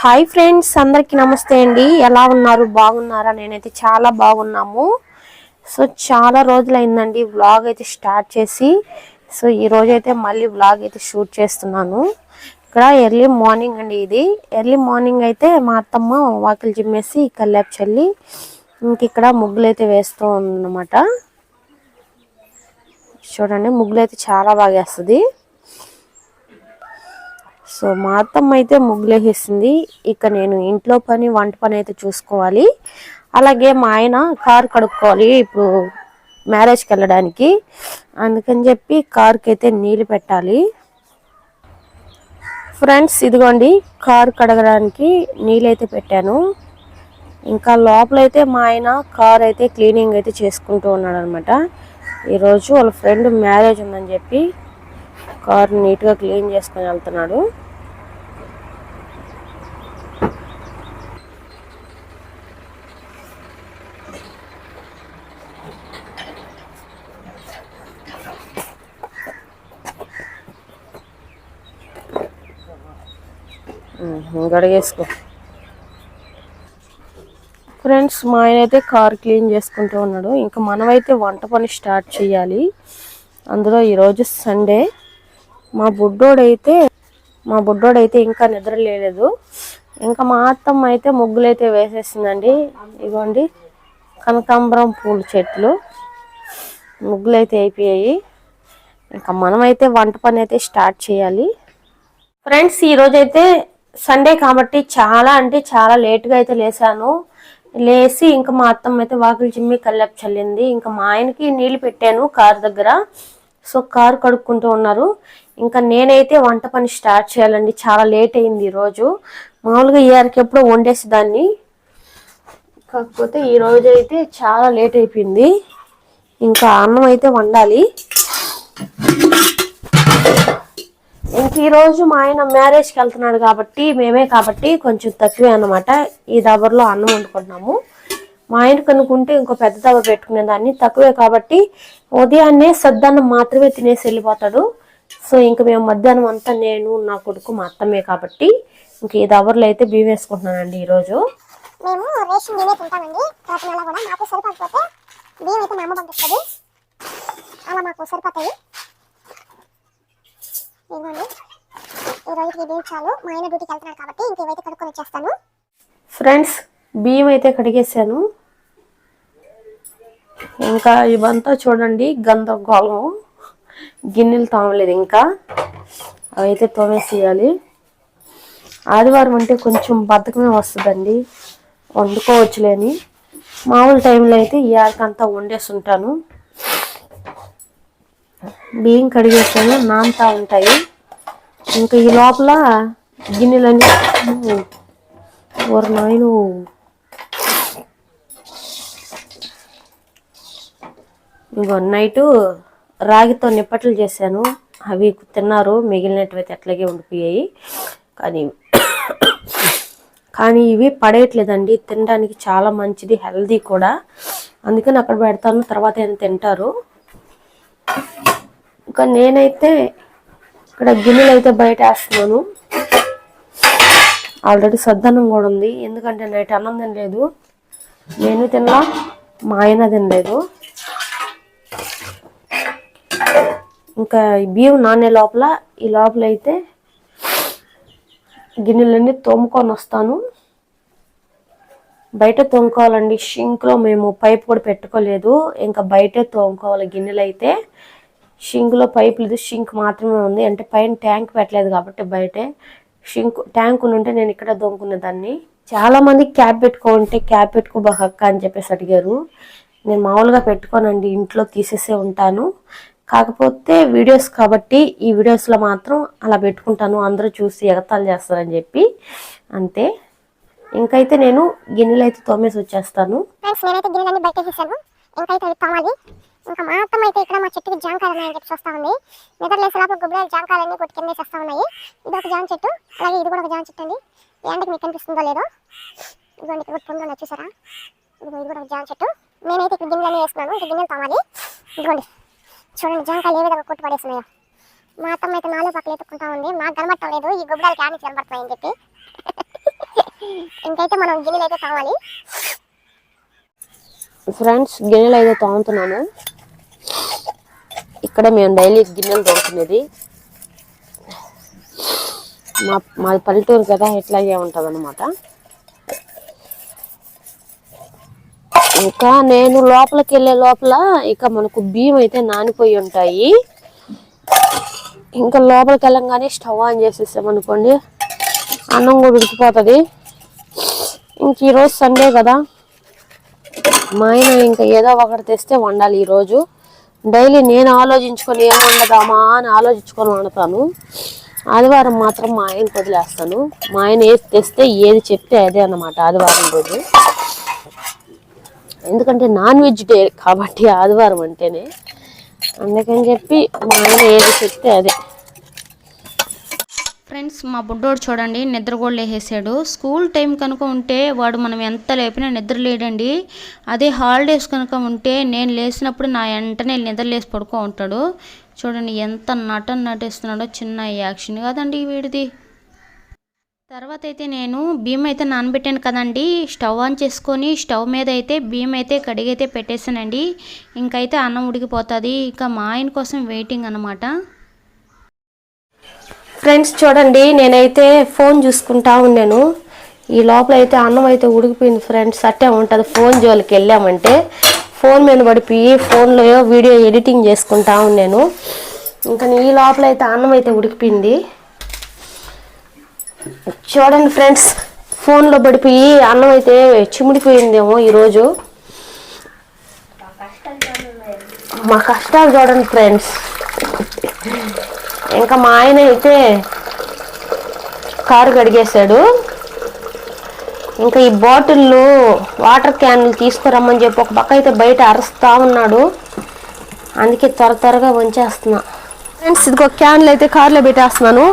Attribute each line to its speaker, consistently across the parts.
Speaker 1: Hi friends అందరికీ నమస్తే అండి. ఎలా ఉన్నారు? బాగున్నారా? నేనైతే చాలా బాగున్నాము. సో చాలా రోజులైందండి. వ్లాగ్ అయితే స్టార్ట్ చేసి సో ఈ అయితే మళ్ళీ వ్లాగ్ అయితే షూట్ చేస్తున్నాను. ఇక్కడ ఎర్లీ మార్నింగ్ అండి ఇది. ఎర్లీ మార్నింగ్ అయితే మా అత్తమ్మ వాకిలు చిమ్మేసి కల్లాపు చల్లి ఇంక ఇక్కడ ముగ్గులు అయితే వేస్తూ ఉందన్నమాట. చూడండి ముగ్గులు అయితే చాలా బాగా వేస్తుంది. సో మా అత్తమ్మ అయితే ముగ్గులేసేసింది ఇక నేను ఇంట్లో పని వంట పని అయితే చూసుకోవాలి. అలాగే మా ఆయన కార్ కడుక్కోవాలి ఇప్పుడు మ్యారేజ్కి వెళ్ళడానికి. అందుకని చెప్పి కార్కి అయితే నీళ్ళు పెట్టాలి. ఫ్రెండ్స్ ఇదిగోండి కార్ కడగడానికి నీళ్ళైతే పెట్టాను. ఇంకా లోపలైతే మా ఆయన కార్ అయితే క్లీనింగ్ అయితే చేసుకుంటూ ఉన్నాడు అనమాట ఈరోజు వాళ్ళ ఫ్రెండ్ మ్యారేజ్ ఉందని చెప్పి కార్ నీట్గా క్లీన్ చేసుకొని వెళ్తున్నాడు. గడిగేసుకో ఫ్రెండ్స్ మా ఆయన అయితే కార్ క్లీన్ చేసుకుంటూ ఉన్నాడు. ఇంకా మనమైతే వంట పని స్టార్ట్ చేయాలి. అందులో ఈరోజు సండే. మా బుడ్డోడైతే మా బుడ్డోడైతే ఇంకా నిద్ర లేలేదు. ఇంకా మా అత్తమ్మ అయితే ముగ్గులైతే వేసేసిందండి. ఇగోండి కనకాంబరం పూల చెట్లు ముగ్గులు అయితే అయిపోయాయి. ఇంకా మనమైతే వంట పని అయితే స్టార్ట్ చేయాలి. ఫ్రెండ్స్ ఈరోజైతే సండే కాబట్టి చాలా అంటే చాలా లేట్గా అయితే లేసాను. లేసి ఇంకా మా అత్తమ్మ అయితే వాకిలి చిమ్మి కల్లాపు చల్లింది. ఇంకా మా ఆయనకి నీళ్ళు పెట్టాను కార్ దగ్గర. సో కారు కడుక్కుంటూ ఉన్నారు. ఇంకా నేనైతే వంట పని స్టార్ట్ చేయాలండి. చాలా లేట్ అయింది ఈరోజు మామూలుగా ఇయర్కి ఎప్పుడో వండేసి దాన్ని. కాకపోతే ఈరోజు అయితే చాలా లేట్ అయిపోయింది. ఇంకా అన్నం అయితే వండాలి. ఇంక ఈరోజు మా ఆయన మ్యారేజ్కి వెళ్తున్నాడు కాబట్టి మేమే కాబట్టి కొంచెం తక్కువే అనమాట ఈ దబర్లో అన్నం వండుకుంటున్నాము. మా ఆయన కనుక్కుంటే ఇంకో పెద్ద దబ పెట్టుకునే దాన్ని తక్కువే కాబట్టి ఉదయాన్నే సద్దన్నం మాత్రమే తినేసి వెళ్ళిపోతాడు. సో ఇంక మేము మధ్యాహ్నం అంతా నేను నా కొడుకు మా అత్తమే కాబట్టి ఇంక ఈ దబర్లో అయితే బియ్యం వేసుకుంటున్నానండి ఈరోజు
Speaker 2: మేము రేషన్ బియ్యమే తింటామండి. ప్రతి నెల కూడా మాకు సరిపోకపోతే బియ్యం అయితే మా అమ్మ పంపిస్తుంది. అలా మాకు సరిపోతాయి. ఇదిగోండి. ఈ రోజుకి బియ్యం చాలు. మా ఆయన డ్యూటీకి వెళ్తున్నాడు కాబట్టి కడుక్కొని వచ్చేస్తాను.
Speaker 1: ఫ్రెండ్స్ బియ్యం అయితే కడిగేసాను ఇంకా ఇవంతా చూడండి గందరగోళం. గిన్నెలు తోమలేదు ఇంకా. అవైతే తోమేసేయాలి. ఆదివారం అంటే కొంచెం బద్ధకమే వస్తుందండి. వండుకోవచ్చులేని. మామూలు టైంలో అయితే ఈ ఆడికంతా వండేసి ఉంటాను బియ్యం కడిగేసాను నానుతా ఉంటాయి. ఇంకా ఈ లోపల గిన్నెలన్నీ ఓరు నాయను ఇంకో నైటు రాగితో నిప్పట్లు చేశాను. అవి తిన్నారు మిగిలినట్టువైతే అట్లాగే ఉండిపోయాయి. కానీ కానీ ఇవి పడేయట్లేదండి. తినడానికి చాలా మంచిది హెల్దీ కూడా. అందుకని అక్కడ పెడతాను తర్వాత ఏమైనా తింటారు. ఇంకా నేనైతే ఇక్కడ గిన్నెలు అయితే బయట వేస్తున్నాను ఆల్రెడీ సద్దన్నం కూడా ఉంది. ఎందుకంటే నైట్ అన్నం తినలేదు. నేను తినలా మా ఆయన తినలేదు. ఇంకా బియ్యం నానే లోపల. ఈ లోపల అయితే గిన్నెలన్నీ తోముకొని వస్తాను. బయట తోముకోవాలండి. షింక్లో మేము పైప్ కూడా పెట్టుకోలేదు. ఇంకా బయటే తోముకోవాలి గిన్నెలు అయితే షింక్లో పైప్ లేదు. షింక్ మాత్రమే ఉంది. అంటే పైన ట్యాంక్ పెట్టలేదు కాబట్టి బయటే. షింక్ ట్యాంక్ ఉంటే నేను ఇక్కడ దొంకునేదాన్ని చాలా మంది క్యాప్ పెట్టుకోంటే క్యాప్ పెట్టుకో బహక్క అని చెప్పేసి అడిగారు. నేను మామూలుగా పెట్టుకోనండి. ఇంట్లో తీసేసే ఉంటాను. కాకపోతే వీడియోస్ కాబట్టి ఈ వీడియోస్లో మాత్రం అలా పెట్టుకుంటాను. అందరూ చూసి ఎగతాలు చేస్తారని చెప్పి. అంతే. ఇంకైతే నేను గిన్నెలు అయితే తోమేసి వచ్చేస్తాను.
Speaker 2: ఫ్రెండ్స్ నేనైతే గిన్నెలన్నీ బయట వేసేసాను ఇంకైతే అవి తోమాలి. ఇంకా మా అత్తమ్మ అయితే ఇక్కడ మా చెట్టుకి జాంకాయలు ఉన్నాయని చెప్పి చూస్తా ఉంది. నిద్ర లేసే లోపల గుబ్బరాలు జామకాయలన్నీ కొట్టి కింద వేసేస్తా ఉన్నాయి. ఇది ఒక జామ చెట్టు అలాగే ఇది కూడా ఒక జామ చెట్టు అండి. ఈ మీకు కనిపిస్తుందో లేదో? ఇదిగోండి ఇక్కడ పుండు ఉన్నాయి చూసారా? ఇదిగో ఇది కూడా ఒక జామ చెట్టు. నేనైతే ఇక్కడ గిన్నెలన్నీ వేస్తున్నాను ఇంకా గిన్నెలు తోమాలి. ఇదిగోండి చూడండి జాంకాయలు ఏ విధంగా కొట్టి పడేస్తున్నాయో మా అత్తమ్మ అయితే నాలుగు పక్కలు ఎత్తుకుంటా ఉంది. మాకు కనబడటం లేదు. ఈ గుబ్బరాలకి ఆడి కనబడుతున్నాయని చెప్పి. ఇంకైతే మనం గిన్నెలు అయితే తావాలి
Speaker 1: ఫ్రెండ్స్ గిన్నెలు అయితే తాగుతున్నాము. ఇక్కడ మేము డైలీ గిన్నెలు తోముకునేది మా మాది పల్లెటూరు కదా ఇట్లాగే ఉంటుంది అనమాట ఇంకా నేను లోపలికి వెళ్ళే లోపల ఇక మనకు బియ్యం అయితే నానిపోయి ఉంటాయి. ఇంకా లోపలికి వెళ్ళంగానే స్టవ్ ఆన్ చేసేసాం అనుకోండి అన్నం కూడా ఉడికిపోతుంది. ఇంక ఈరోజు సండే కదా. మా ఆయన ఇంకా ఏదో ఒకటి తెస్తే వండాలి ఈరోజు డైలీ నేను ఆలోచించుకొని ఏం వండదామా అని ఆలోచించుకొని వండుతాను. ఆదివారం మాత్రం మా ఆయనకు వదిలేస్తాను. మా ఆయన ఏది తెస్తే ఏది చెప్తే అదే అన్నమాట ఆదివారం రోజు. ఎందుకంటే నాన్ వెజ్ డే కాబట్టి ఆదివారం అంటేనే. అందుకని చెప్పి మా ఆయన ఏది చెప్తే అదే.
Speaker 3: ఫ్రెండ్స్ మా బుడ్డోడు చూడండి నిద్ర కూడా లేసేసాడు. స్కూల్ టైం కనుక ఉంటే వాడు మనం ఎంత లేపినా నిద్ర లేడండి. అదే హాలిడేస్ కనుక ఉంటే నేను లేచినప్పుడు నా వెంటనే నిద్ర లేసి పడుకో ఉంటాడు. చూడండి ఎంత నటన నటిస్తున్నాడో చిన్న యాక్షన్ కాదండి వీడిది. తర్వాత అయితే నేను బియ్యం అయితే నానబెట్టాను కదండి. స్టవ్ ఆన్ చేసుకొని స్టవ్ మీద అయితే బియ్యం అయితే కడిగైతే పెట్టేశానండి. ఇంకైతే అన్నం ఉడికిపోతుంది. ఇంకా మా ఆయన కోసం వెయిటింగ్ అనమాట
Speaker 1: ఫ్రెండ్స్ చూడండి నేనైతే ఫోన్ చూసుకుంటా ఉన్నాను. ఈ లోపల అయితే అన్నం అయితే ఉడికిపోయింది ఫ్రెండ్స్ అట్టే ఉంటుంది. ఫోన్ జోలికి వెళ్ళామంటే ఫోన్ మీద పడిపోయి ఫోన్లో వీడియో ఎడిటింగ్ చేసుకుంటా ఉన్నాను. ఇంకా ఈ లోపల అయితే అన్నం అయితే ఉడికిపోయింది. చూడండి ఫ్రెండ్స్ ఫోన్లో పడిపోయి అన్నం అయితే చిమిడిపోయిందేమో ఈరోజు. మా కష్టాలు చూడండి ఫ్రెండ్స్ ఇంకా మా ఆయన అయితే కారు కడిగేశాడు. ఇంకా ఈ బాటిళ్ళు వాటర్ క్యాన్లు తీసుకురమ్మని చెప్పి ఒక పక్క అయితే బయట అరుస్తా ఉన్నాడు. అందుకే త్వర త్వరగా వంచేస్తున్నా. ఫ్రెండ్స్ ఇదిగో క్యాన్లు అయితే కార్లో పెట్టేస్తున్నాను.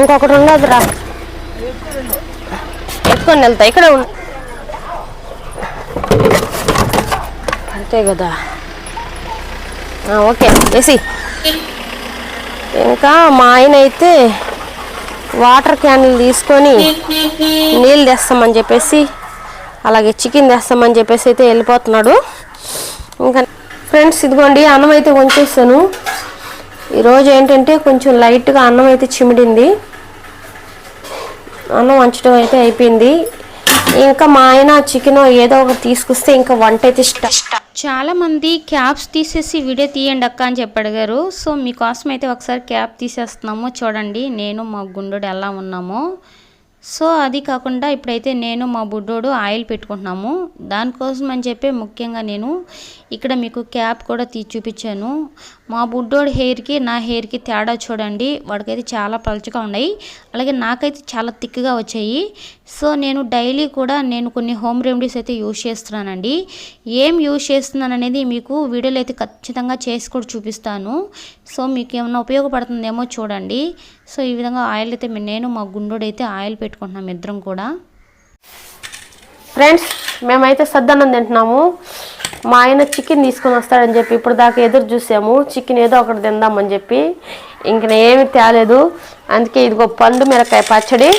Speaker 1: ఇంకొకటి ఉండదు రా ఎత్తుకొని వెళ్తా ఇక్కడ అంతే కదా. ఓకే వేసి ఇంకా మా ఆయన అయితే వాటర్ క్యాన్లు తీసుకొని నీళ్ళు తెస్తామని చెప్పేసి అలాగే చికెన్ తెస్తామని చెప్పేసి అయితే వెళ్ళిపోతున్నాడు. ఇంకా ఫ్రెండ్స్ ఇదిగోండి అన్నం అయితే వంచేసాను. ఈరోజు ఏంటంటే కొంచెం లైట్గా అన్నం అయితే చిమిడింది. అన్నం వంచడం అయితే అయిపోయింది. ఇంకా మా ఆయన చికెన్ ఏదో ఒకటి తీసుకొస్తే ఇంకా వంట అయితే స్టార్ట్.
Speaker 3: చాలా మంది క్యాప్స్ తీసేసి వీడియో తీయండి అక్క అని చెప్పి అడిగారు. సో మీకోసం అయితే ఒకసారి క్యాప్ తీసేస్తున్నాము. చూడండి నేను మా గుండోడు ఎలా ఉన్నామో. సో అది కాకుండా ఇప్పుడైతే నేను మా బుడ్డోడు ఆయిల్ పెట్టుకుంటున్నాము. దానికోసం అని చెప్పి ముఖ్యంగా నేను ఇక్కడ మీకు క్యాప్ కూడా తీ చూపించాను. మా బుడ్డోడి హెయిర్కి నా హెయిర్కి తేడా చూడండి. వాడికైతే చాలా పలచగా ఉన్నాయి. అలాగే నాకైతే చాలా థిక్గా వచ్చాయి. సో నేను డైలీ కూడా నేను కొన్ని హోమ్ రెమెడీస్ అయితే యూజ్ చేస్తున్నానండి. ఏం యూజ్ చేస్తున్నాను అనేది మీకు వీడియోలో అయితే ఖచ్చితంగా చేసి కూడా చూపిస్తాను. సో మీకు ఏమైనా ఉపయోగపడుతుందేమో చూడండి. సో ఈ విధంగా ఆయిల్ అయితే నేను మా గుండోడైతే ఆయిల్ పెట్టుకుంటున్నాం ఇద్దరం కూడా.
Speaker 1: ఫ్రెండ్స్ మేమైతే సద్దన్నం తింటున్నాము. మా ఆయన చికెన్ తీసుకొని వస్తాడని చెప్పి ఇప్పుడు దాకా ఎదురు చూసాము. చికెన్ ఏదో ఒకటి తిందామని చెప్పి ఇంక ఏమి తేలేదు. అందుకే ఇదిగో పండు మిరకాయ పచ్చడి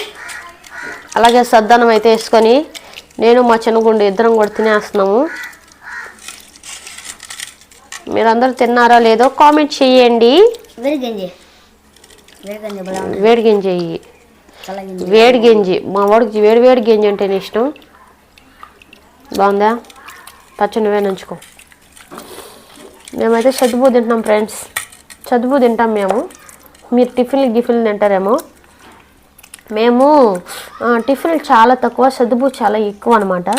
Speaker 1: అలాగే సద్దన్నం అయితే వేసుకొని నేను మా చిన్నగుండు ఇద్దరం కూడా తినేస్తున్నాము. మీరందరూ తిన్నారా లేదో కామెంట్ చేయండి.
Speaker 4: వేడి గింజి. వేడి గింజి
Speaker 1: మా వాడికి వేడి వేడి గింజి అంటేనే ఇష్టం. బాగుందా? పచ్చ నువ్వే నంచుకో. మేమైతే చదువు తింటున్నాం ఫ్రెండ్స్ చదువు తింటాం మేము. మీరు టిఫిన్లు గిఫిన్లు తింటారేమో. మేము టిఫిన్లు చాలా తక్కువ చదువు చాలా ఎక్కువ అనమాట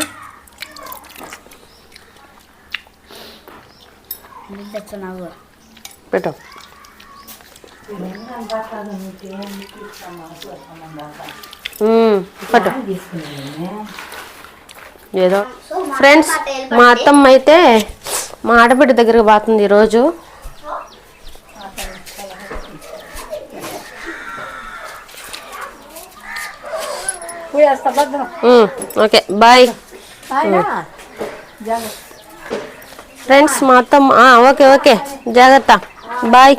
Speaker 1: పెట్టు. పట్టు. ఏదో. ఫ్రెండ్స్ మా అత్తమ్మ అయితే మా ఆడబిడ్డ దగ్గరకు పోతుంది ఈరోజు. Okay bye. ఫ్రెండ్స్ మా అత్తమ్మ ఆ, ఓకే ఓకే జాగ్రత్త. బాయ్.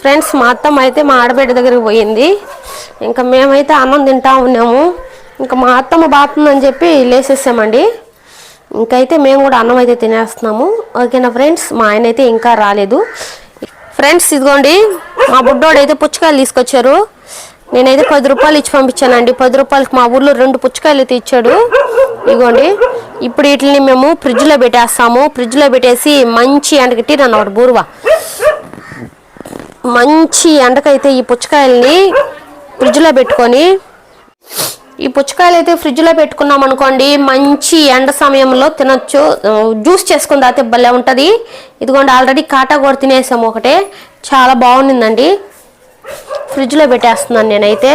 Speaker 1: ఫ్రెండ్స్ మా అత్తమ్మ అయితే మా ఆడబిడ్డ దగ్గరికి పోయింది. ఇంకా మేమైతే అన్నం తింటా ఉన్నాము. ఇంకా మా అత్తమ్మ బాతుందని చెప్పి లేసేసామండి. ఇంకైతే మేము కూడా అన్నం అయితే తినేస్తున్నాము. ఓకేనా ఫ్రెండ్స్? మా ఆయన అయితే ఇంకా రాలేదు. ఫ్రెండ్స్ ఇదిగోండి మా బుడ్డోడు అయితే పుచ్చకాయలు తీసుకొచ్చారు. నేనైతే పది రూపాయలు ఇచ్చి పంపించానండి. పది రూపాయలకి మా ఊర్లో రెండు పుచ్చకాయలు అయితే ఇచ్చాడు. ఇదిగోండి ఇప్పుడు వీటిని మేము ఫ్రిడ్జ్లో పెట్టేస్తాము. ఫ్రిడ్జ్లో పెట్టేసి మంచి ఎండకి అన్నమాట బూరువా. మంచి ఎండకైతే ఈ పుచ్చకాయల్ని ఫ్రిడ్జ్లో పెట్టుకొని. ఈ పుచ్చకాయలు అయితే ఫ్రిడ్జ్లో పెట్టుకున్నాం అనుకోండి మంచి ఎండ సమయంలో తినొచ్చు. జ్యూస్ చేసుకుని తాగితే భలే ఉంటుంది. ఇదిగోండి ఆల్రెడీ కాటా కూడా తినేసాము ఒకటే. చాలా బాగుండిందండి. ఫ్రిడ్జ్లో పెట్టేస్తున్నాను నేనైతే.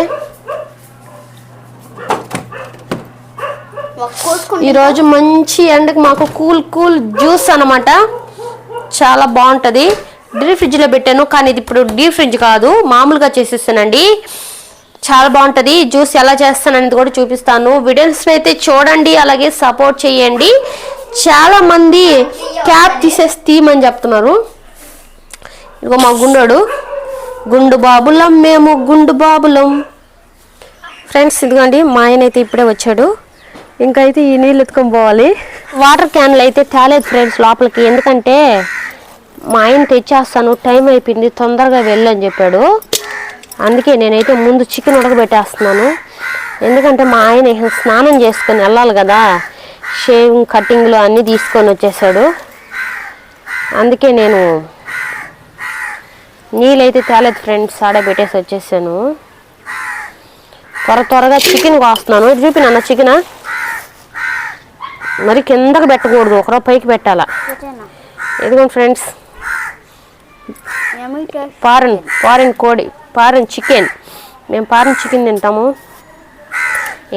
Speaker 1: ఈరోజు మంచి ఎండకి మాకు కూల్ కూల్ జ్యూస్ అన్నమాట. చాలా బాగుంటుంది. డీ ఫ్రిడ్జ్లో పెట్టాను కానీ ఇది ఇప్పుడు డీ ఫ్రిడ్జ్ కాదు. మామూలుగా చేసేస్తానండి చాలా బాగుంటుంది. జ్యూస్ ఎలా చేస్తాననేది కూడా చూపిస్తాను. వీడియోస్ అయితే చూడండి అలాగే సపోర్ట్ చేయండి. చాలా మంది క్యాప్ తీసేసి తీయమని చెప్తున్నారు. ఇదిగో మా గుండోడు. గుండు బాబులం మేము గుండు బాబులం. ఫ్రెండ్స్ ఇదిగోండి మా ఆయన అయితే ఇప్పుడే వచ్చాడు. ఇంకా అయితే ఈ నీళ్ళు ఎత్తుకొని పోవాలి. వాటర్ క్యాన్లు అయితే తేలేదు ఫ్రెండ్స్ లోపలికి. ఎందుకంటే మా ఆయన తెచ్చేస్తాను టైం అయిపోయింది తొందరగా వెళ్ళని చెప్పాడు. అందుకే నేనైతే ముందు చికెన్ ఉడకబెట్టేస్తున్నాను. ఎందుకంటే మా ఆయన స్నానం చేసుకొని వెళ్ళాలి కదా షేవింగ్ కటింగ్లు అన్నీ తీసుకొని వచ్చేసాడు. అందుకే నేను నీళ్ళైతే తేలేదు ఫ్రెండ్స్ ఆడ పెట్టేసి వచ్చేసాను. త్వర త్వరగా చికెన్ కోస్తున్నాను. ఇది చూపి నాన్న చికెన్? మరి కిందకి పెట్టకూడదు ఒకరో పైకి పెట్టాలా? ఇదిగోండి ఫ్రెండ్స్ పారన్ పారన్ కోడి. పారం చికెన్. మేము పారం చికెన్ తింటాము.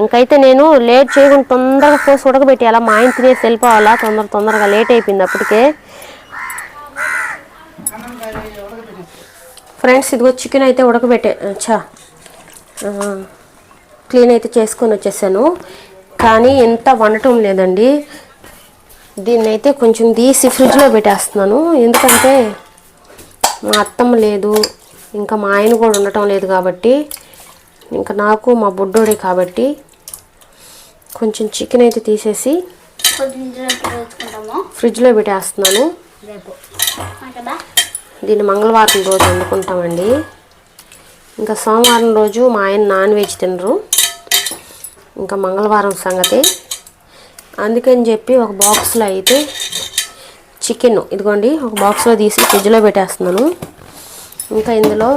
Speaker 1: ఇంకైతే నేను లేట్ చేయకుండా తొందరగా పోసి ఉడకబెట్టేయాలా మా ఆయన తినేసి వెళ్ళిపోవాలా? తొందర తొందరగా లేట్ అయిపోయింది అప్పటికే. ఫ్రెండ్స్ ఇదిగో చికెన్ అయితే ఉడకబెట్టే అచ్చా క్లీన్ అయితే చేసుకొని వచ్చేసాను. కానీ ఎంత వండటం లేదండి. దీన్ని అయితే కొంచెం తీసి ఫ్రిడ్జ్లో పెట్టేస్తున్నాను. ఎందుకంటే మా అత్తమ్మ లేదు. ఇంకా మా ఆయన కూడా ఉండటం లేదు కాబట్టి ఇంకా నాకు మా బుడ్డోడే కాబట్టి కొంచెం చికెన్ అయితే తీసేసి ఫ్రిడ్జ్లో పెట్టేస్తున్నాను. దీన్ని మంగళవారం రోజు వండుకుంటామండి. ఇంకా సోమవారం రోజు మా ఆయన నాన్ వెజ్ తినరు. ఇంకా మంగళవారం సంగతి. అందుకని చెప్పి ఒక బాక్స్లో అయితే చికెన్ ఇదిగోండి ఒక బాక్స్లో తీసి ఫ్రిడ్జ్లో పెట్టేస్తున్నాను. ఇంకా ఇందులో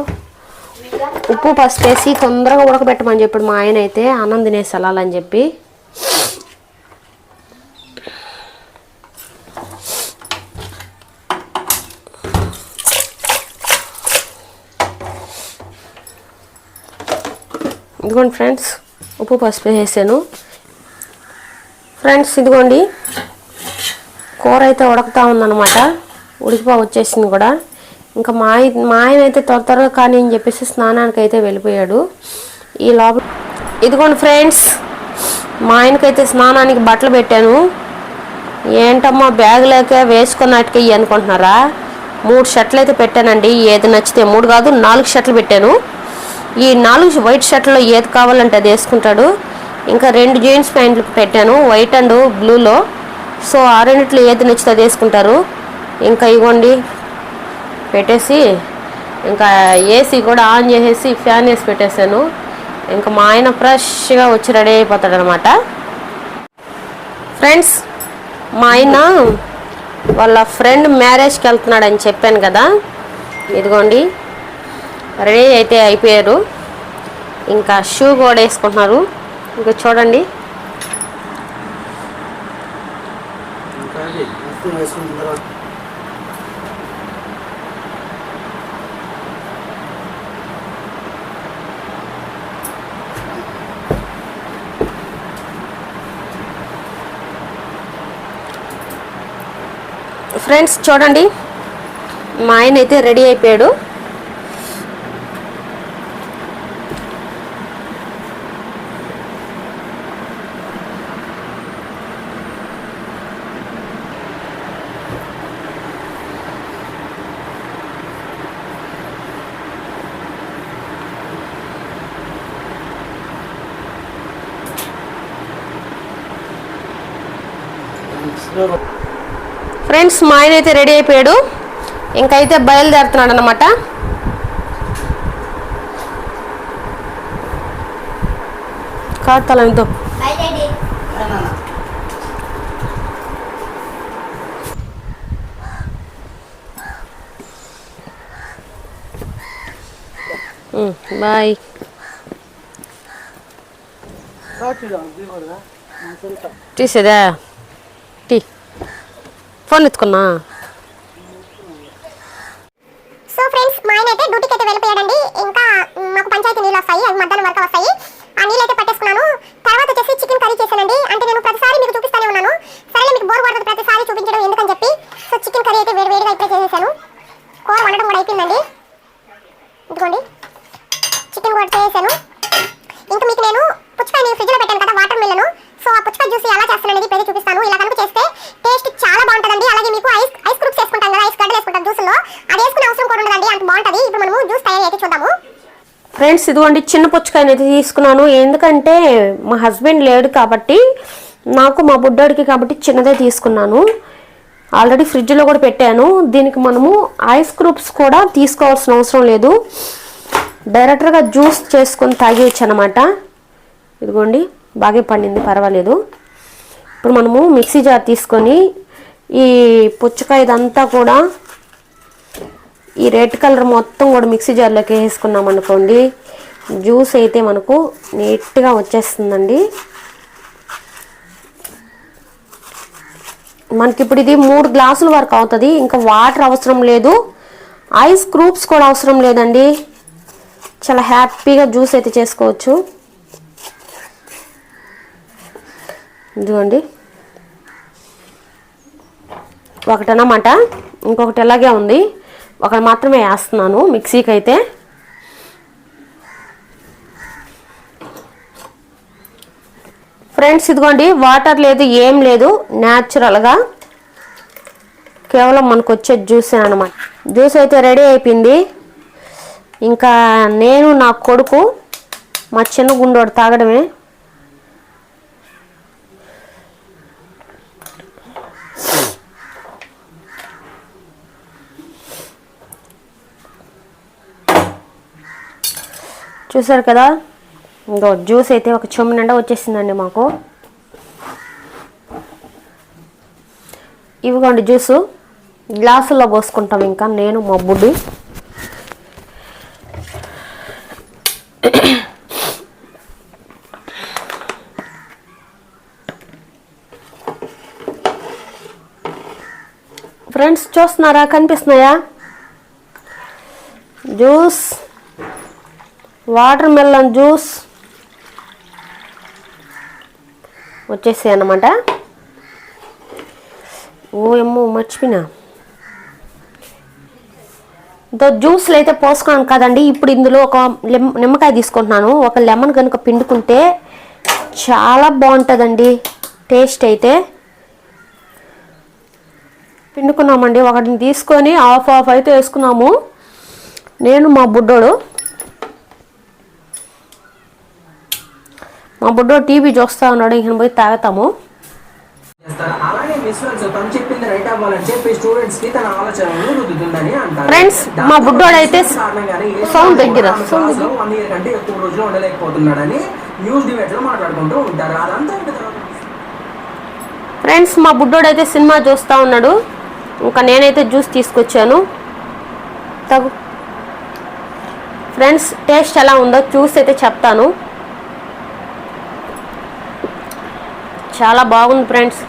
Speaker 1: ఉప్పు పసుపు వేసి తొందరగా ఉడకబెట్టమని చెప్పాడు మా ఆయన అయితే. అన్నం తినేసి వెళ్ళాలని చెప్పి. ఇదిగోండి ఫ్రెండ్స్ ఉప్పు పసుపు వేసాను. ఫ్రెండ్స్ ఇదిగోండి కూర అయితే ఉడకతా ఉందన్నమాట. ఉడికిపో వచ్చేసింది కూడా. ఇంకా మా మా ఆయన అయితే త్వర త్వరగా కానీ అని చెప్పేసి స్నానానికి అయితే వెళ్ళిపోయాడు. ఈ లోపల ఇదిగోండి ఫ్రెండ్స్ మా ఆయనకైతే స్నానానికి బట్టలు పెట్టాను. ఏంటమ్మా బ్యాగ్ లేక వేసుకున్నట్టుగా ఇవి అనుకుంటున్నారా? మూడు షర్ట్లు అయితే పెట్టానండి. ఏది నచ్చితే మూడు కాదు నాలుగు షర్ట్లు పెట్టాను. ఈ నాలుగు వైట్ షర్ట్లో ఏది కావాలంటే అది వేసుకుంటాడు. ఇంకా రెండు జీన్స్ ప్యాంట్లు పెట్టాను వైట్ అండ్ బ్లూలో. సో ఆ రెండిట్లో ఏది నచ్చితే అది వేసుకుంటారు. ఇంకా ఇవ్వండి పెట్టేసి ఇంకా ఏసీ కూడా ఆన్ చేసేసి ఫ్యాన్ వేసి పెట్టేశాను. ఇంకా మా ఆయన ఫ్రెష్గా వచ్చి రెడీ అయిపోతాడు అనమాట ఫ్రెండ్స్ మా ఆయన వాళ్ళ ఫ్రెండ్ మ్యారేజ్కి వెళ్తున్నాడని చెప్పాను కదా. ఇదిగోండి. రెడీ అయితే అయిపోయారు. ఇంకా షూ కూడా వేసుకుంటున్నారు. ఇంకా చూడండి. ఫ్రెండ్స్ చూడండి మా ఆయన అయితే రెడీ అయిపోయాడు. ఫ్రెండ్స్ మా ఆయన అయితే రెడీ అయిపోయాడు. ఇంకైతే బయలుదేరుతున్నాడు అనమాట కాడతాలంతో
Speaker 4: బాయ్.
Speaker 1: తీసేదా? ఫోన్ ఎత్తుకున్నా.
Speaker 2: సో ఫ్రెండ్స్ మా ఆయన అయితే డ్యూటీకి అయితే వెళ్ళిపోయాడండి. ఇంకా మాకు పంచాయతీ నీళ్ళు వస్తాయి అవి మధ్యాహ్నం వరకు వస్తాయి. ఆ నీళ్ళు అయితే పట్టేసుకున్నాను. తర్వాత వచ్చేసి చికెన్ కర్రీ చేశానండి. అంటే నేను ప్రతిసారి మీకు చూపిస్తానే ఉన్నాను. సరే మీకు బోర్ కొడుతుంది ప్రతిసారి చూపించడం ఎందుకని చెప్పి సో చికెన్ కర్రీ అయితే వేడి వేడిగా ఇప్పుడే చేసేసాను కూర వండడం కూడా అయిపోయిందండి ఇదిగోండి చికెన్ కూడా చేసాను ఇంకా మీకు నేను పుచ్చకాయని ఫ్రిడ్జ్లో పెట్టాను కదా వాటర్ మిల్లను సో ఆ పుచ్చకాయ జ్యూస్ ఎలా చేస్తాననేది ఇప్పుడైతే చూపిస్తాను ఇలా కనుక చేస్తే టేస్ట్ చాలా బాగుంటుందండి అలాగే మీకు ఐస్ ఐస్ క్రూప్స్ వేసుకుంటాం కదా ఐస్ గడ్డలు వేసుకుంటాం జ్యూస్లో అది వేసుకునే అవసరం కూడా ఉండదండి అంత బాగుంటుంది ఇప్పుడు మనము జ్యూస్ తయారు అయితే చూద్దాము
Speaker 1: ఫ్రెండ్స్ ఇదిగోండి చిన్న పుచ్చకాయని అయితే తీసుకున్నాను. ఎందుకంటే మా హస్బెండ్ లేడు కాబట్టి నాకు మా బుడ్డాడికి కాబట్టి చిన్నదే తీసుకున్నాను. ఆల్రెడీ ఫ్రిడ్జ్లో కూడా పెట్టాను. దీనికి మనము ఐస్ క్రూప్స్ కూడా తీసుకోవాల్సిన అవసరం లేదు. డైరెక్ట్గా జ్యూస్ చేసుకొని తాగేయచ్చు అనమాట ఇదిగోండి బాగా పండింది పర్వాలేదు. ఇప్పుడు మనము మిక్సీ జార్ తీసుకొని ఈ పుచ్చకాయ ఇదంతా కూడా ఈ రెడ్ కలర్ మొత్తం కూడా మిక్సీ జార్లోకి వేసుకున్నాం అనుకోండి. జ్యూస్ అయితే మనకు నీట్గా వచ్చేస్తుందండి. మనకి ఇప్పుడు ఇది మూడు గ్లాసుల వరకు అవుతుంది. ఇంకా వాటర్ అవసరం లేదు. ఐస్ క్రూప్స్ కూడా అవసరం లేదండి. చాలా హ్యాపీగా జ్యూస్ అయితే చేసుకోవచ్చు. చూడండి ఒకటనమాట ఇంకొకటి ఎలాగే ఉంది. ఒకటి మాత్రమే వేస్తున్నాను మిక్సీకి అయితే. ఫ్రెండ్స్ ఇదిగోండి వాటర్ లేదు ఏం లేదు న్యాచురల్గా. కేవలం మనకు వచ్చే జ్యూస్ అనమాట జ్యూస్ అయితే రెడీ అయిపోయింది. ఇంకా నేను నా కొడుకు మా చిన్న గుండోడు తాగడమే. చూసారు కదా? ఇంకో జ్యూస్ అయితే ఒక చెమ్ము నిండా వచ్చేసిందండి మాకు. ఇవిగోండి జ్యూసు. గ్లాసుల్లో పోసుకుంటాం ఇంకా నేను మా బుడ్డి. ఫ్రెండ్స్ చూస్తున్నారా? కనిపిస్తున్నాయా? జ్యూస్. వాటర్ మెలన్ జ్యూస్ వచ్చేసాయి అన్నమాట. ఓ ఏమో మర్చిపోయినా. దో జ్యూస్లు అయితే పోసుకున్నాను కదండి. ఇప్పుడు ఇందులో ఒక లెమ్ నిమ్మకాయ తీసుకుంటున్నాను. ఒక లెమన్ కనుక పిండుకుంటే చాలా బాగుంటుందండి. టేస్ట్ అయితే. పిండుకున్నామండి. ఒకటిని తీసుకొని హాఫ్ హాఫ్ అయితే వేసుకున్నాము. నేను మా బుడ్డోడు మా బుడ్డోడు టీవీ చూస్తా ఉన్నాడు ఇంక పోయి తాగుతాము. Friends, మా బుడ్డోడైతే sound దగ్గర, sound దగ్గర.
Speaker 5: తర్వాత
Speaker 1: ఫ్రెండ్స్ మా బుడ్డోడు అయితే సినిమా చూస్తూ ఉన్నాడు. ఇంకా నేనైతే జ్యూస్ తీసుకొచ్చాను. తగు. ఫ్రెండ్స్ టేస్ట్ ఎలా ఉందో చూసి అయితే చెప్తాను. చాలా బాగుంది ఫ్రెండ్స్.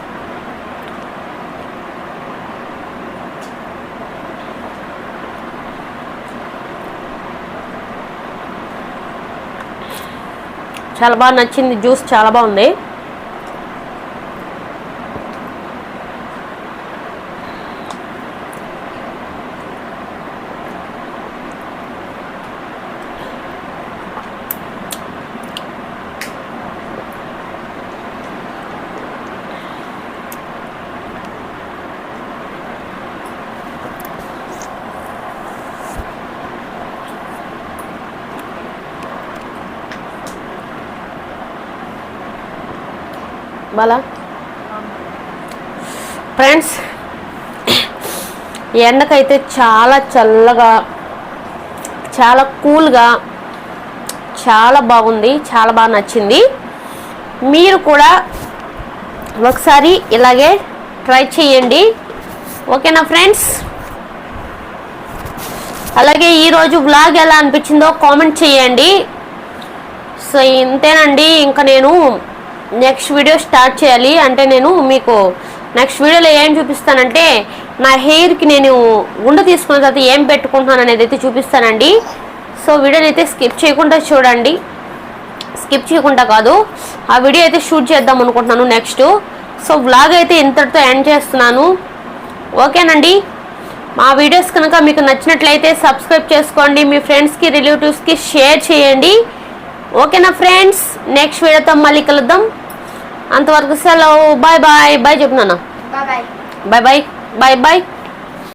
Speaker 1: చాలా బాగా నచ్చింది జ్యూస్ చాలా బాగుంది. బాలా? ఫ్రెండ్స్ ఎండకైతే చాలా చల్లగా చాలా కూల్గా చాలా బాగుంది చాలా బాగా నచ్చింది. మీరు కూడా ఒకసారి ఇలాగే ట్రై చేయండి. ఓకేనా ఫ్రెండ్స్ అలాగే ఈరోజు వ్లాగ్ ఎలా అనిపించిందో కామెంట్ చేయండి. సో ఇంతేనండి ఇంకా నేను నెక్స్ట్ వీడియో స్టార్ట్ చేయాలి. అంటే నేను మీకు నెక్స్ట్ వీడియోలో ఏం చూపిస్తానంటే నా హెయిర్కి నేను ఉండ తీసుకున్న తర్వాత ఏం పెట్టుకుంటున్నాను అనేది అయితే చూపిస్తానండి. సో వీడియోని అయితే స్కిప్ చేయకుండా చూడండి. స్కిప్ చేయకుండా కాదు ఆ వీడియో అయితే షూట్ చేద్దాం అనుకుంటున్నాను నెక్స్ట్. సో వ్లాగ్ అయితే ఇంతటితో ఎండ్ చేస్తున్నాను. ఓకేనండి? మా వీడియోస్ కనుక మీకు నచ్చినట్లయితే సబ్స్క్రైబ్ చేసుకోండి. మీ ఫ్రెండ్స్కి రిలేటివ్స్కి షేర్ చేయండి. ఓకేనా ఫ్రెండ్స్? నెక్స్ట్ వీడియోతో మళ్ళీ కలుద్దాం. అంతవరకు సెలవు. Bye bye. Bye
Speaker 4: bye.
Speaker 1: Bye bye. Bye bye.